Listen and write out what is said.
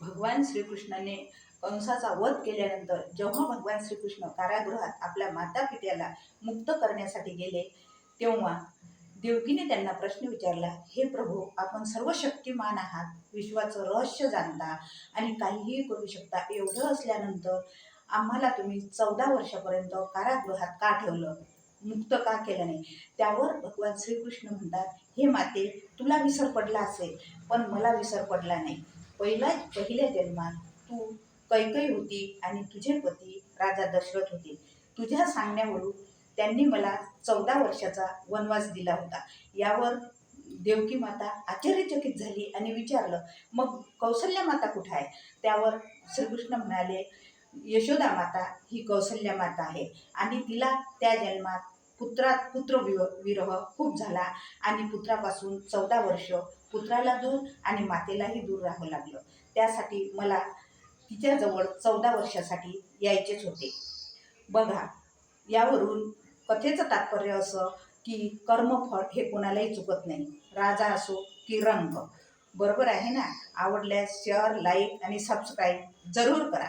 भगवान श्रीकृष्णाने कंसाचा वध केल्यानंतर जेव्हा भगवान श्रीकृष्ण कारागृहात आपल्या माता पित्याला मुक्त करण्यासाठी गेले तेव्हा देवकीने त्यांना प्रश्न विचारला हे प्रभू आपण सर्व शक्तिमान आहात. विश्वाचं रहस्य जाणता आणि काहीही करू शकता एवढं असल्यानंतर आम्हाला तुम्ही चौदा वर्षापर्यंत कारागृहात का ठेवलं? मुक्त का केलं नाही? त्यावर भगवान श्रीकृष्ण म्हणतात हे माते तुला विसर पडला असेल पण मला विसर पडला नाही. पहिला पहिल्या जन्मात तू कैकई होती आणि तुझे पती राजा दशरथ होते. तुझ्या सांगण्यावरून त्यांनी मला चौदा वर्षाचा वनवास दिला होता. यावर देवकी माता आश्चर्यचकित झाली आणि विचारलं मग कौशल्या माता कुठं आहे? त्यावर श्रीकृष्ण म्हणाले यशोदा माता ही कौशल्या माता आहे आणि तिला त्या जन्मात पुत्रात पुत्र विरह खूप झाला आणि पुत्रापासून चौदा वर्ष पुत्राला दूर आणि मातेलाही दूर राहावं लागलं. त्यासाठी मला तिच्याजवळ चौदा वर्षासाठी यायचेच होते. बघा यावरून कथेचं तात्पर्य असं की कर्मफळ हे कोणालाही चुकत नाही. राजा असो की रंग. बरोबर आहे ना? आवडल्यास शेअर लाईक आणि सबस्क्राईब जरूर करा.